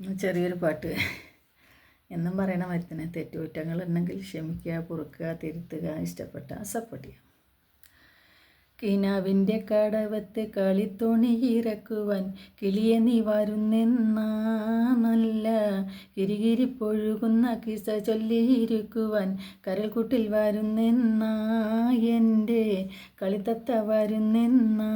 ചെറിയൊരു പാട്ട്. എന്നും പറയണ മരത്തിന് തെറ്റുകുറ്റങ്ങൾ ഉണ്ടെങ്കിൽ ക്ഷമിക്കുക പൊറുക്കുക തിരുത്തുക ഇഷ്ടപ്പെട്ട സപ്പോർട്ട് ചെയ്യുക. കിനാവിന്റെ കടവത്ത് കളിത്തോണി ഇറക്കുവാൻ കിളിയെ നീ വരുന്നെന്നാ നല്ല. കിരികിരിപ്പൊഴുകുന്ന കിസ ചൊല്ലിയിരിക്കുവാൻ കരൽക്കുട്ടിൽ വരുന്നെന്നാ എന്റെ കളിത്തത്ത വരുന്നെന്നാ.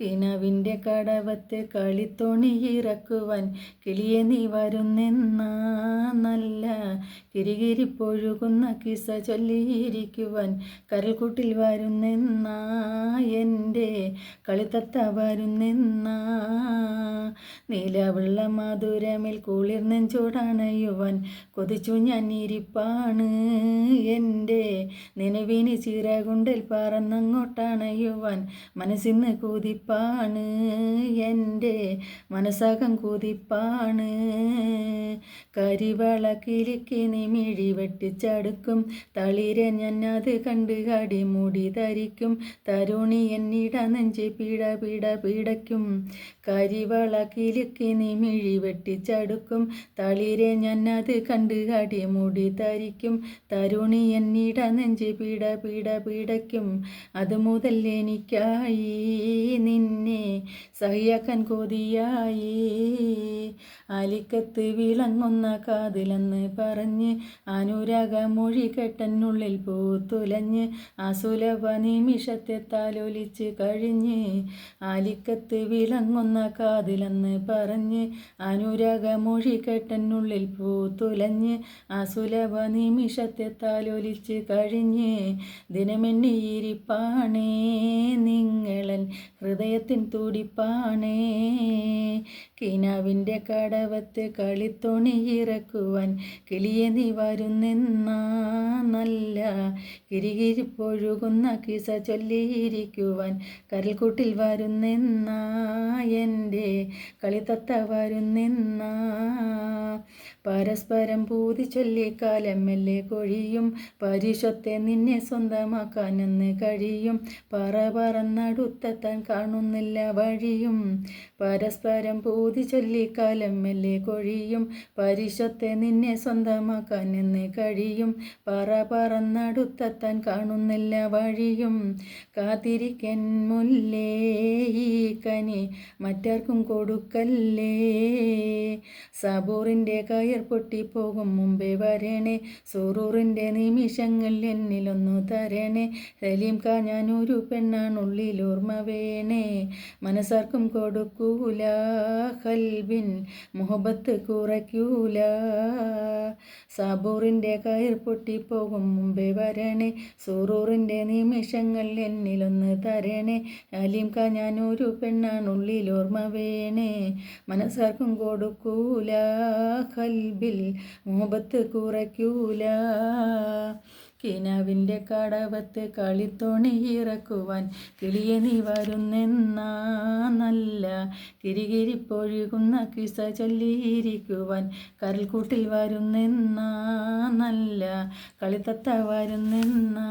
കിനാവിന്റെ കടവത്ത് കളിത്തോണി ഇറക്കുവാൻ കിളിയെ നീ വരുന്നെന്നാ നല്ല കിരികിരിപ്പൊഴുകുന്ന കിസ ചൊല്ലിയിരിക്കുവാൻ കരൽക്കുട്ടിൽ വരുന്നെന്നാ എന്റെ കളിത്തത്ത വരുന്നെന്നാ നീലവെള്ള മധുരമിൽ കുളിർന്നെഞ്ചോടണയുവാൻ കൊതിച്ചു ഞാൻ ഇരിപ്പാണ് എന്റെ നിലവിന് ചിറകുണ്ടിൽ പറന്നങ്ങോട്ടണയുവാൻ മനസ്സിന്ന് കുതിപ്പാണ് എന്റെ മനസ്സകം കുതിപ്പാണ്. കരിവള കിലുക്കി നിമിഴി വെട്ടിച്ചടുക്കും. തളിരെ ഞാൻ അത് കണ്ട് കടി മുടി ധരിക്കും. തരുണി എന്നിട നെഞ്ച് പിട പിട പിടയ്ക്കും. കരിവള കിലുക്കി നിമിഴി വെട്ടിച്ചടുക്കും. തളിരെ ഞാൻ അത് കണ്ട് കടി മുടി ധരിക്കും. തരുണി എന്നിട നെഞ്ച് പിട പിട പിടയ്ക്കും. അത് മുതൽ എനിക്കായി നിന്നെ സഹിയാക്കാൻ കൊതിയായി അലിക്കത്ത് വിളങ്ങുന്ന കാതിലെന്ന് പറഞ്ഞ് അനുരാഗമൊഴി കെട്ടനുള്ളിൽ പൂത്തുലഞ്ഞ് അസുലഭ നിമിഷത്തെ താലൊലിച്ച് കഴിഞ്ഞ് ആലിക്കത്ത് വിളങ്ങുന്ന കാതിലെന്ന് പറഞ്ഞ് അനുരാഗമൊഴി കെട്ടനുള്ളിൽ പൂത്തുലഞ്ഞ് അസുലഭ നിമിഷത്തെ താലൊലിച്ച് കഴിഞ്ഞ് ദിനമെണ്ണിയിരിപ്പാണേ നിങ്ങളൻ ഹൃദയത്തിൻ തുടിപ്പാണേ കിനാവിന്റെ കടവത്ത് കളിത്തോണി ഇറക്കുവാൻ കിളിയെ നീ വരുന്നെന്നാ നല്ല കിരികിരിപ്പൊഴുകുന്ന കിസ ചൊല്ലിയിരിക്കുവാൻ കരൽക്കൂട്ടിൽ വരുന്നെന്നാ എന്റെ കളിത്തത്ത വരുന്നെന്നാ. പരസ്പരം പൂതി ചൊല്ലിക്കാലം മെല്ലെ കൊഴിയും പരിശത്തെ നിന്നെ സ്വന്തമാക്കാനെന്ന് കഴിയും. പറ പറന്നടുത്തെത്താൻ കാണുന്നില്ല വഴിയും. പരസ്പരം പൂതി ചൊല്ലിക്കാലം മെല്ലെ കൊഴിയും. പരിശത്തെ നിന്നെ സ്വന്തമാക്കാൻ സ്വന്തമാക്കാനെന്ന് കഴിയും. പറ പറന്നടുത്തെത്താൻ കാണുന്നില്ല വഴിയും. കാത്തിരിക്കൻ മുല്ലേ കനി മറ്റാർക്കും കൊടുക്കല്ലേ സബൂറിന്റെ കയർ പൊട്ടിപ്പോകും മുമ്പേ വരണേ. സൂറൂറിന്റെ നിമിഷങ്ങൾ എന്നിലൊന്നു തരണേ. സലീം കാ ഞാനൊരു പെണ്ണാണുള്ളിൽ ഓർമ്മ വേണേ. മനസ്സാർക്കും കൊടുക്കൂല കൽബിൻ മുഹബത്ത് കുറയ്ക്കൂല. സബൂറിന്റെ കയർ പൊട്ടിപ്പോകും മുമ്പേ വരണേ. സൂറൂറിന്റെ നിമിഷങ്ങൾ എന്നിലൊന്ന് തരണേ. അലീം കാ ഞാനൊരു പെണ്ണാണുള്ളിൽ ഓർമ്മ വേണേ. മനസ്സാർക്കും കൊടുക്കൂല കൽബിൽ മുഹബത്ത് കുറയ്ക്കൂല. കിനാവിന്റെ കടവത്ത് കളിത്തോണി ഇറക്കുവാൻ കിളിയെ നീ വരുന്നെന്നാ നല്ല. കിരികിരിപ്പൊഴുകുന്ന കിസ ചൊല്ലിയിരിക്കുവാൻ കരൽക്കൂട്ടിൽ വരുന്നെന്നാ നല്ല. കളിത്തത്ത വരുന്നെന്നാ.